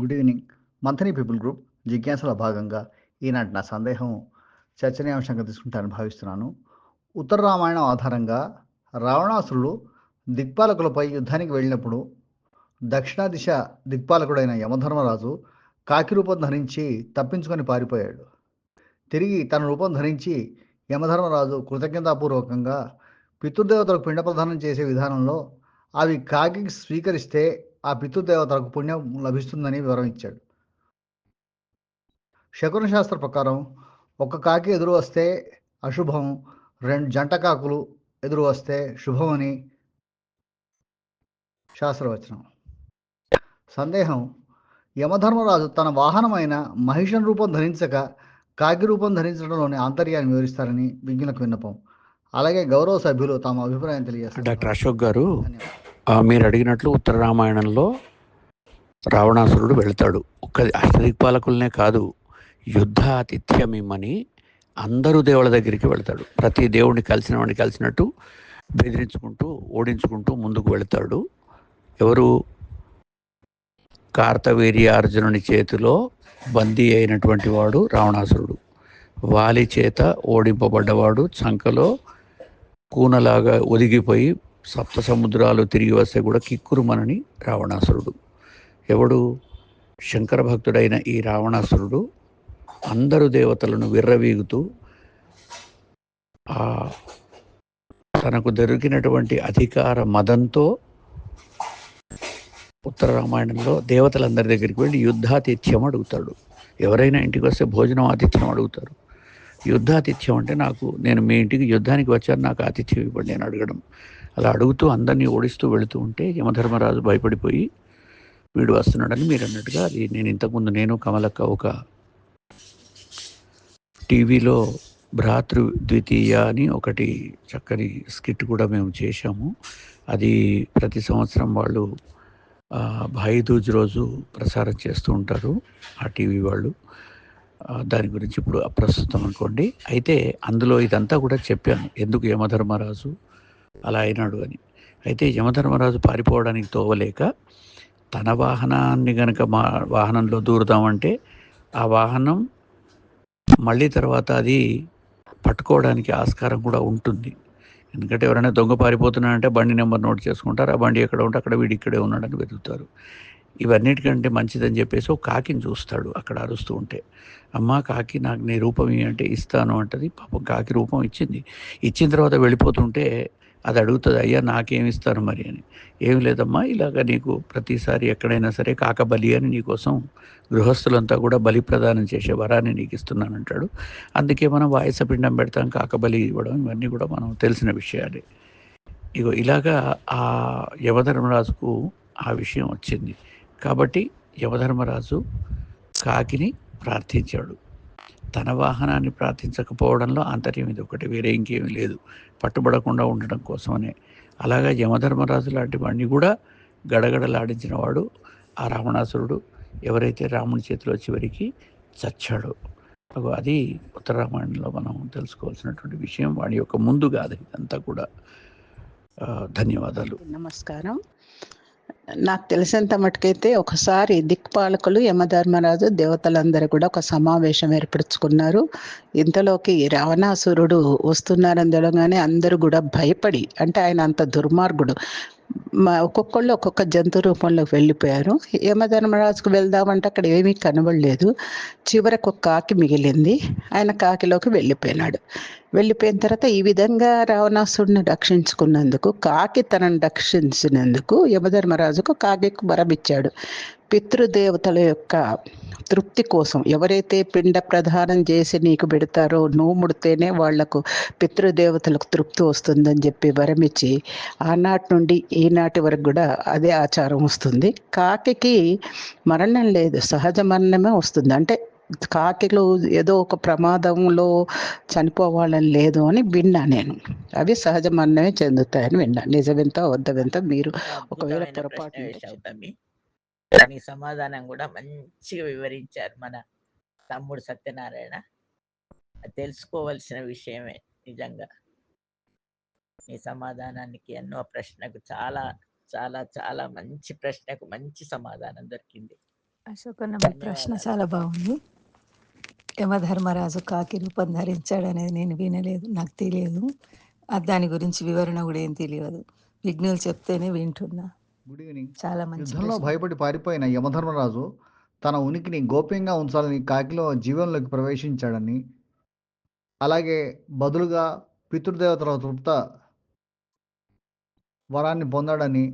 Good evening Manthani people group జిజ్ఞాసలో భాగంగా ఈనాటి నా సందేహం చర్చనీయాంశంగా తీసుకుంటానని భావిస్తున్నాను. ఉత్తర రామాయణం ఆధారంగా రావణాసురుడు దిక్పాలకులపై యుద్ధానికి వెళ్ళినప్పుడు దక్షిణ దిశ దిక్పాలకుడైన యమధర్మరాజు కాకి రూపం ధరించి తప్పించుకొని పారిపోయాడు. తిరిగి తన రూపం ధరించి యమధర్మరాజు కృతజ్ఞతాపూర్వకంగా పితృదేవతలకు పిండ ప్రదానం చేసే విధానంలో అవి కాకి స్వీకరిస్తే ఆ పితృదేవతలకు పుణ్యం లభిస్తుందని వివరం ఇచ్చాడు. శకున శాస్త్ర ప్రకారం ఒక కాకి ఎదురు వస్తే అశుభం రెండు జంట కాకులు ఎదురు వస్తే శుభమని శాస్త్రవచనం. సందేహం యమధర్మరాజు తన వాహనమైన మహిషన్ రూపం ధరించక కాకి రూపం ధరించడంలోని ఆంతర్యాన్ని వివరిస్తారని విజ్ఞులకు విన్నపం. అలాగే గౌరవ సభ్యులు తమ అభిప్రాయం తెలియజేస్తారు. డాక్టర్ అశోక్ గారు మీరు అడిగినట్లు ఉత్తర రామాయణంలో రావణాసురుడు వెళ్తాడు. ఒక్క అష్టదిక్పాలకులనే కాదు యుద్ధ ఆతిథ్యం అందరూ దేవుళ్ళ దగ్గరికి వెళ్తాడు. ప్రతి దేవుడిని కలిసిన వాడిని కలిసినట్టు బెదిరించుకుంటూ ఓడించుకుంటూ ముందుకు వెళ్తాడు. ఎవరు? కార్తవీర్యార్జునుని చేతిలో బందీ అయినటువంటి వాడు రావణాసురుడు. వాలి చేత ఓడింపబడ్డవాడు చంకలో కూనలాగా ఒదిగిపోయి సప్త సముద్రాలు తిరిగి వస్తే కూడా కిక్కురుమనని రావణాసురుడు. ఎవడు? శంకర భక్తుడైన ఈ రావణాసురుడు అందరు దేవతలను విర్రవీగుతూ ఆ తనకు దొరికినటువంటి అధికార మదంతో ఉత్తర రామాయణంలో దేవతలందరి దగ్గరికి వెళ్ళి యుద్ధాతిథ్యం అడుగుతాడు. ఎవరైనా ఇంటికి వస్తే భోజనం ఆతిథ్యం అడుగుతారు. యుద్ధాతిథ్యం అంటే నాకు నేను మీ ఇంటికి యుద్ధానికి వచ్చాను నాకు ఆతిథ్యం ఇవ్వండి అని అడగడం. అలా అడుగుతూ అందరినీ ఓడిస్తూ వెళుతూ ఉంటే యమధర్మరాజు భయపడిపోయి వీడు వస్తున్నాడని మీరు అన్నట్టుగా అది నేను ఇంతకుముందు నేను కమలక్క ఒక టీవీలో భ్రాతృ ద్వితీయ అని ఒకటి చక్కని స్కిట్ కూడా మేము చేశాము. అది ప్రతి సంవత్సరం వాళ్ళు భాయిదూజ్ రోజు ప్రసారం చేస్తూ ఉంటారు ఆ టీవీ వాళ్ళు. దాని గురించి ఇప్పుడు అప్రస్తుతం అనుకోండి. అయితే అందులో ఇదంతా కూడా చెప్పాను. ఎందుకు యమధర్మరాజు అలా అయినాడు అని. అయితే యమధర్మరాజు పారిపోవడానికి తోవలేక తన వాహనాన్ని గనక మా వాహనంలో దూరుదామంటే ఆ వాహనం మళ్ళీ తర్వాత అది పట్టుకోవడానికి ఆస్కారం కూడా ఉంటుంది. ఎందుకంటే ఎవరైనా దొంగ పారిపోతున్నారంటే బండి నెంబర్ నోట్ చేసుకుంటారు. ఆ బండి ఎక్కడ ఉంటే అక్కడ వీడి ఇక్కడే ఉన్నాడని వెతుకుతారు. ఇవన్నిటికంటే మంచిదని చెప్పేసి ఒక కాకిని చూస్తాడు అక్కడ అరుస్తూ ఉంటే. అమ్మ కాకి నాకు నీ రూపం ఇయ్యి అంటే ఇస్తాను అంటది. పాపం కాకి రూపం ఇచ్చింది. ఇచ్చిన తర్వాత వెళ్ళిపోతుంటే అది అడుగుతుంది అయ్యా నాకేమి ఇస్తారు మరి అని. ఏం లేదమ్మా ఇలాగ నీకు ప్రతిసారి ఎక్కడైనా సరే కాక బలి అని నీకోసం గృహస్థులంతా కూడా బలి ప్రదానం చేసే వరాన్ని నీకు ఇస్తున్నాను అంటాడు అందుకే మనం వాయసపిండం పెడతాం కాక బలి ఇవ్వడం ఇవన్నీ కూడా మనం తెలిసిన విషయాలే. ఇగో ఇలాగా ఆ యమధర్మరాజుకు ఆ విషయం వచ్చింది. కాబట్టి యమధర్మరాజు కాకిని ప్రార్థించాడు. తన వాహనాన్ని ప్రార్థించకపోవడంలో ఆంతర్యం ఇది ఒకటి వేరే ఇంకేమీ లేదు. పట్టుబడకుండా ఉండడం కోసమనే. అలాగా యమధర్మరాజు లాంటి వాడిని కూడా గడగడలాడించిన వాడు ఆ రావణాసురుడు. ఎవరైతే రాముని చేతిలో చివరికి చచ్చాడో. అది ఉత్తర రామాయణంలో మనం తెలుసుకోవాల్సినటువంటి విషయం. వాడి యొక్క ముందు కాదు ఇదంతా కూడా. ధన్యవాదాలు. నమస్కారం. నాకు తెలిసినంత మటుకైతే ఒకసారి దిక్పాలకులు యమధర్మరాజు దేవతలందరూ కూడా ఒక సమావేశం ఏర్పరచుకున్నారు. ఇంతలోకి రావణాసురుడు వస్తున్నారని తెలగానే అందరూ కూడా భయపడి అంటే ఆయన అంత దుర్మార్గుడు. మా ఒక్కొక్కళ్ళు ఒక్కొక్క జంతు రూపంలోకి వెళ్ళిపోయారు. యమధర్మరాజుకు వెళ్దామంటే అక్కడ ఏమీ కనబడలేదు. చివరకు ఒక కాకి మిగిలింది. ఆయన కాకిలోకి వెళ్ళిపోయినాడు. వెళ్ళిపోయిన తర్వాత ఈ విధంగా రావణాసుడిని రక్షించుకున్నందుకు కాకి తనను రక్షించినందుకు యమధర్మరాజుకు కాకి వరం ఇచ్చాడు. పితృదేవతల యొక్క తృప్తి కోసం ఎవరైతే పిండ ప్రదానం చేసి నీకు పెడతారో నువ్వు ముడితేనే వాళ్ళకు పితృదేవతలకు తృప్తి వస్తుందని చెప్పి వరం ఇచ్చి ఆనాటి నుండి ఈనాటి వరకు కూడా అదే ఆచారం వస్తుంది. కాకికి మరణం లేదు సహజ మరణమే వస్తుంది. అంటే కాకిలు ఏదో ఒక ప్రమాదంలో చనిపోవాలని లేదు అని విన్నా నేను. అవి సహజ మరణమే చెందుతాయని విన్నా. నిజమెంత వద్దవెంత మీరు ఒకవేళ పొరపాటు దానికి సమాధానం కూడా మంచిగా వివరించారు మన తమ్ముడు సత్యనారాయణ. తెలుసుకోవలసిన విషయమే నిజంగా. నీ సమాధానానికి ఎన్నో ప్రశ్నకు చాలా చాలా చాలా మంచి ప్రశ్నకు మంచి సమాధానం దొరికింది. అశోకన్న మీ ప్రశ్న. చాలా బాగుంది. యమధర్మరాజు కాకి రూపం ధరించాడు అనేది నేను వినలేదు నాకు తెలియదు. దాని గురించి వివరణ కూడా ఏం తెలియదు. విఘ్నులు చెప్తేనే వింటున్నా. గుడ్ ఈవినింగ్ చాలా మంచి యుద్ధంలో ప్రశ్న. భయపడి పారిపోయిన యమధర్మరాజు తన ఉనికిని గోప్యంగా ఉంచాలని కాకిలో జీవంలోకి ప్రవేశించాడని అలాగే బదులుగా పితృదేవతల తృప్త వరాన్ని పొందాడని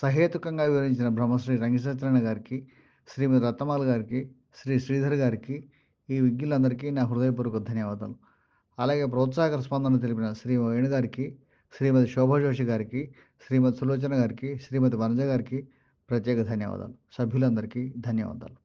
సహేతుకంగా వివరించిన బ్రహ్మశ్రీ రంగసత్యనారాయణ గారికి శ్రీమతి రత్నమాల గారికి శ్రీ శ్రీధర్ గారికి ఈ విజ్ఞులందరికీ నా హృదయపూర్వక ధన్యవాదాలు అలాగే ప్రోత్సాహకర స్పందన తెలిపిన శ్రీ వేణు గారికి శ్రీమతి శోభా జోషి గారికి శ్రీమతి సులోచన గారికి శ్రీమతి వనజ గారికి ప్రత్యేక ధన్యవాదాలు. సభ్యులందరికీ ధన్యవాదాలు.